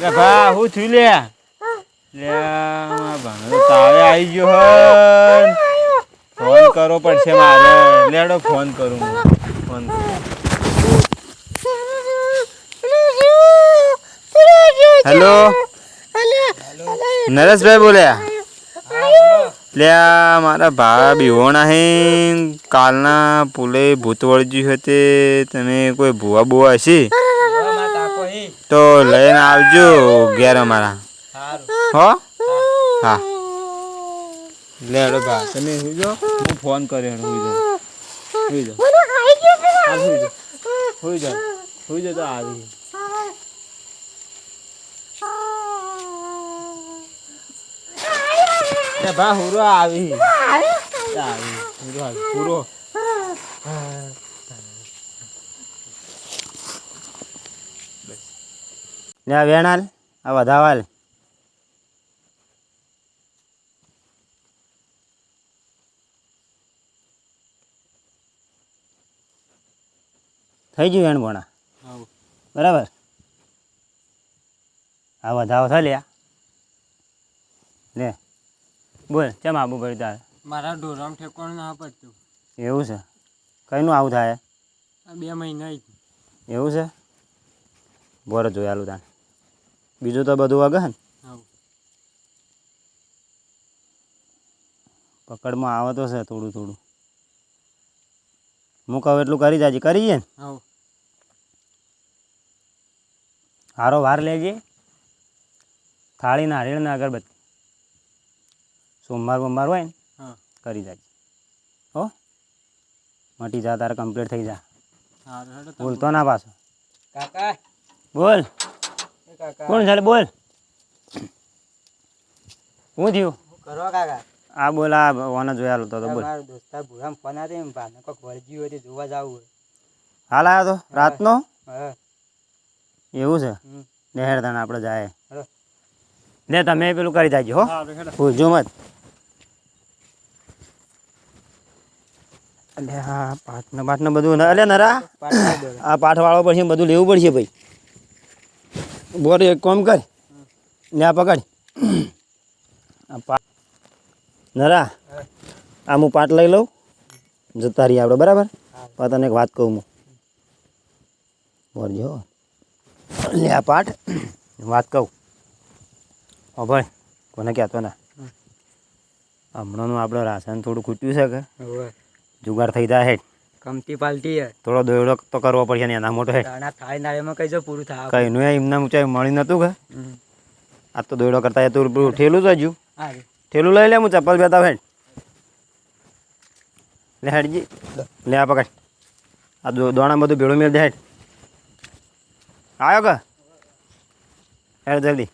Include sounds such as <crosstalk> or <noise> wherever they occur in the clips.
લે ભા હું થયું લે? લે ભાણો તાવે આવી ગયો હન. ફોન કરવો પડશે મારે. લેડો ફોન કરું. Phone hello. નરેશભાઈ બોલ્યા લે મારા ભા બિહોણા હે કાલના પુલે ભૂત વળગ્યું હતે. તમે કોઈ ભૂવા બુવા હશે? તો લઈને આવજો ઘેર અમારા. હો? હા. લે હેડો ભા તમે સુઈ જાઓ. હું ફોન કર્યો હેડો સુઈ જાઓ. સુઈ જાઓ. સુઈ જાઓ. સુઈ જાઓ. સુઈ જાઓ તો આવી ભા હુરો આવી. આવી હુરો આવી. હુરો. લે આ વેણાલ આ વધાવાલ થઈ ગયું એણ ભણા બરાબર? હા વધાવો થાય લ્યા લે બોલ કેમ આબુ પડ્યું તારે? મારા ઢોરામ ઠેકવાનું ના પડતું. એવું છે? કઈનું આવું થાય? આ બે મહિના એવું છે? બોર જોયાલું તાન બીજું તો બધું વગર ને? પકડમાં આવે તો છે થોડું થોડું. હું કહું એટલું કરી જાજે. કરીએ ને? હારો વાર લેજે. થાળી નારિયેળ ને અગરબત્તી. સોમવાર બોમવાર હોય ને કરી જાજે. હો? મટી જા તારે કમ્પ્લીટ થઈ જા. બોલતો ના પાછો. કાકા. બોલ. કોણ છે? બોલ. હું થયું? કરો કાકા? આ બોલ આ ઓને જોયા તો તો બોલ. મારા દોસ્તાર ભૂરામ ફોન આવે એમ ભાને કોક વળગ્યું હોય તે જોવા જવું હોય. હાલ આવ્યો તો? રાતનો? એવું છે? નહેર દાણ આપણે જાય. ને લે તમે પેલું કરી જાજો હો. ભૂલજો મત. અલે હા પાઠને પાઠને બધું અલે નરા. આ પાઠવાળો પડશે બધું લેવું પડશે ભાઈ. બોર એક કોમ કર લે આ પકડ નરા આ હું પાટ લઈ લઉં જતા રહીએ આપણે બરાબર? પણ તને એક વાત કહું હું. બોરજો. લે આ પાટ વાત કહું. ઓ ભાઈ કોને કહેતો ના? હમણાંનું આપણે રાશન થોડું ખૂટ્યું છે કે? જુગાર જુગાડ થઈ જાય હેઠ. કમતી પાલટી હે થોડો દોડો તો કરવો પડશે ને એના મોટો. હે ના થાય ના એમાં કઈ જો પૂરું થાય. કઈ નું એમના ઊંચાઈ મળી નતું કે. આ તો દોયડો કરતા એ તો પેલું ઠેલું તો હજુ. ઠેલું લઈ લે હું ચપ્પલ બેતા હેઠ લે હેડજી. લે આ પકડ. આ દોણા બધું ભેળું મેળ દે હેઠ આવ્યો કે? હેડ જલ્દી.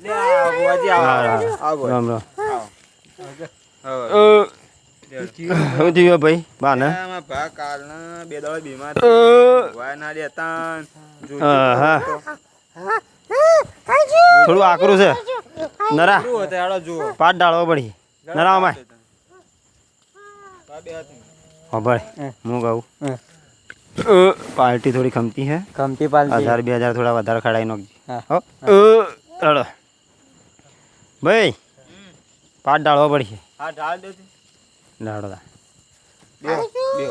લે આ બુવાજી આવો હા, હા. આવો રામ રામ હવે શું <laughs> થયું ભાઈ? બા ને આમાં ભા કાલના બે દાડા બીમાર અ. ના દેતા હા, હા. થોડું આકરું છે. નરા. પાટ ડાળવો પડી. નરા અમાય બા હા ભાઈ. હું કહું પાર્ટી થોડી ખમતી હે. ખમતી પાલટી. હજાર બે હજાર થોડા વધારે ખડાઈ નાખજે. ભાઈ. પાટ ડાળવો પડશે હા ઢાળ દે બે બે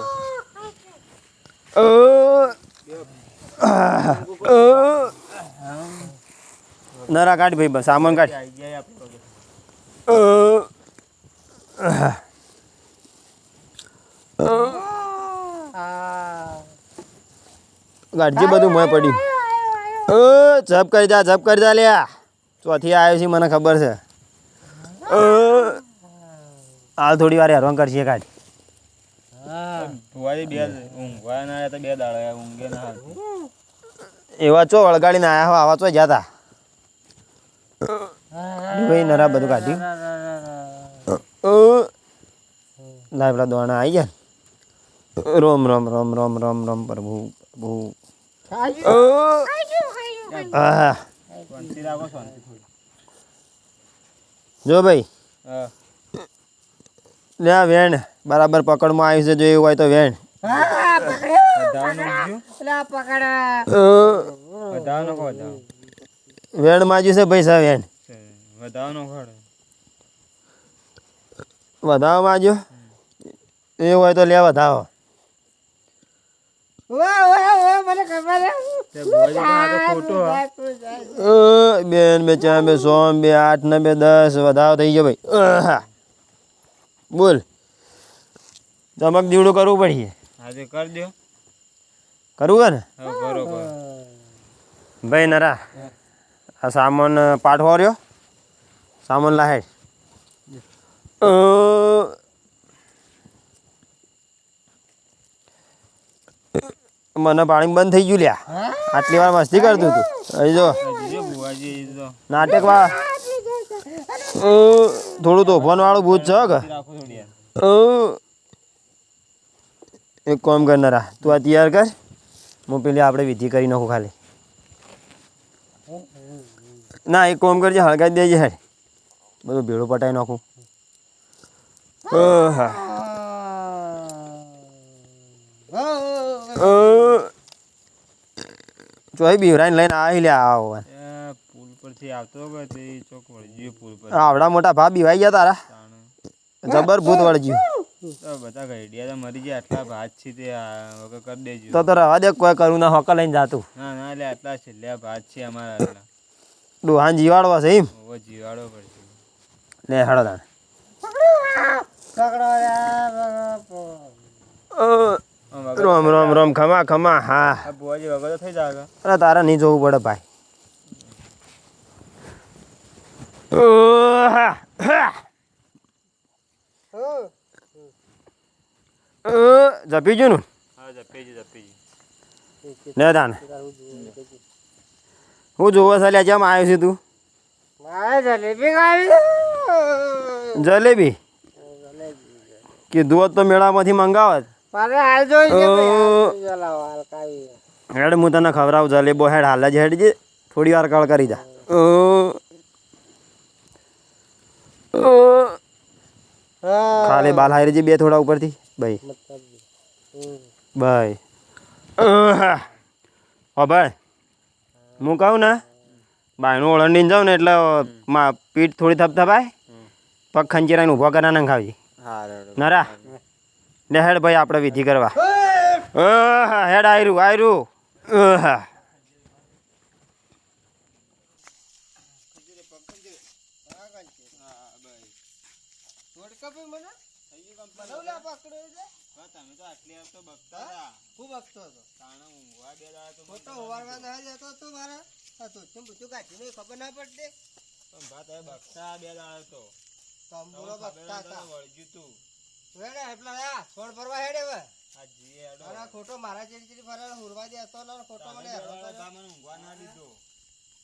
નરા કાઢ ભાઈ બસ સામાન કાઢ. ગાડજે બધું મોય પડ્યું. ઓ જપ કરી જા જપ કરી જા લ્યા. ચોથી આવ્યો છે મને ખબર છે. અ, હાલ થોડી વાર હેરાન કરશે કાઢ ના ના એવા ચો વળગાડીને આયા હો આવા ચો જતા ભાઈ નરા બધું કાઢ્યું. લાય પેલા દોણા આવી ગયા ને. રોમ રોમ રોમ રોમ રોમ રોમ પ્રભુ પ્રભુ જો ભાઈ. લે વેણ બરાબર પકડમાં આવી છે જો એવું હોય તો વેણ. વેણ માજ્યું છે પૈસા વેણ. વધાવો માજો એવું હોય તો લે વધાવો. બેન બે ચાર બે સો બે આઠ ને બે દસ વધાવો થઈ ગયો ભાઈ. આહા. બોલ. ચમક દીવડું કરવું પડીએ. આજે કરી દો કરવું ને? કરો ભાઈ નરા આ સામાન પાઠવો રહ્યો? સામાન લાહેડ મને પાણી બંધ થઈ ગયું લ્યા. આટલી વાર મસ્તી કરતું તું. અહીં જો. નાટક વા થોડું તોફાન વાળું ભૂત છે કે. એક કોમ કરનારા તું આ તૈયાર કર. હું પેલી આપણે વિધિ કરી નાખું ખાલી. ના એક કોમ કરજે હળગાવી દેજે હેડ. બધું ભેળું પટાવી નાખું. અ, ચોય બીવરાઈને લઈને આવી લે આવો પુલ પરથી આવતો કે તે ચોક વળગ્યું પુલ પર આવડા મોટા ભા બીવાઈ ગયા તારા. જબર ભૂત વળગ્યું બધા ગઈડિયા તો મરી ગયા આટલા ભાત છે તે વગર કરી દેજો. તો તો રવા દે કોઈ કરું ના હોકા લઈને જાતું. ના ના એટલે આટલા છેલ્લા ભાત છે અમારા આટલા ડોહાન જીવાડવા છે એમ? ઓવો જીવાડો પડશે. લે હળો તાણ. રોમ રોમ રોમ ખમા ખમા હા. ભુવાજી વગર થઈ જાય અરે તારા નહીં જોવું પડે ભાઈ. હા, હા. ને. જપેજી લે તાણ હું જોવો છે લે જેમ આવ્યો છે તું? જલેબી કીધું દૂધ તો મેળામાંથી મંગાવત. હેડ હું તને ખવડાવું જલેબો હેડ હાલ જ હેડ જે. થોડી વાર કળ કરી જા. ખાલી બાલ હારી જે બે થોડા ઉપરથી. ભાઈ ભાઈ. હો ભાઈ હું કહું ને બાયનું ઓળંડીને જાઉં ને એટલે માં પીઠ થોડી થપથપાય પગ ખંચેરાઈને ઊભો કરા ખાવજી નરા ને હેડ ભાઈ આપણે વિધિ કરવા હેડ આયરું આયરું અહ. તમે તો આટલી વાર તો બગતા તાણે ઊંઘવા બે દાડા તો મને પણ ભાત હવે બગતા બે દાડા તો. તમને ખબર હોય તો વળગ્યું તું. આ જીએ હેડો ખોટો મારા જેડી જેડી ફરે હુરવા દે હતો ના ખોટો મને ઊંઘવા ના દીધો.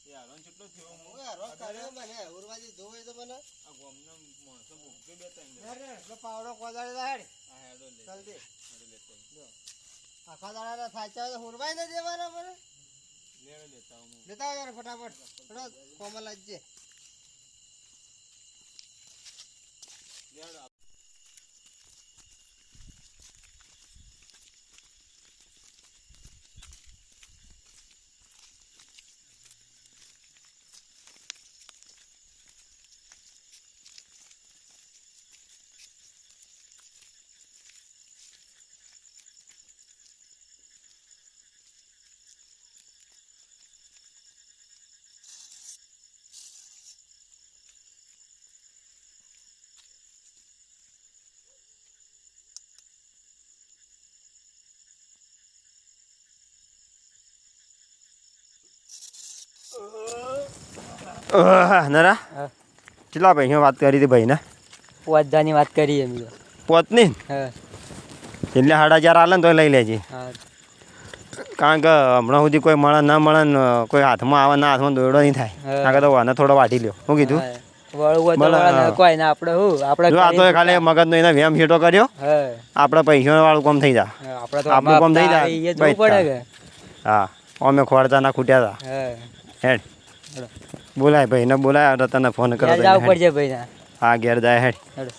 એ કેટલો થયો હું હું કર્યો મને હુરવા જોવે તો મને આ ગોમનો માણસો ભૂખે બે ત્રણ જણા. રે, પેલો પાવડો કોદાળી દે આ હેડો લે જલ્દી. હેડો લેતો આવું. આખા દાડાના થાચા તો હુરવાય ન દેવાના મને લેતા હું. લેતા આવો યાર ફટાફટ હેડો, કોમલ લેવડો. નરા? કેટલા ભાઈ વાત કરી હતી ભાઈ ને વાદાની વાત કરી એમ પોતની એટલે સાડા ચાર આલે ને તો લઈ લેજે. કારણ કે હમણાં સુધી કોઈ મળે ના મળે ને કોઈ હાથમાં આવે ના હાથમાં દોડો નહીં થાય. હા. તો વાને થોડો વાટી લ્યો. કીધું? હા. ને તો ખાલી મગજનો એને વ્યાયામ છેટો કર્યો. હા. પૈસા વાળું કામ થઈ જાય આપણું કામ થઈ જાય. હા. અમે ખોરતા ના ખૂટ્યા હતા હેડ. બોલાય ભાઈ ને બોલાય તો તને ફોન કરો જાવ. પડશે ભાઈ હા ઘેર જાય હેડ. હેડ.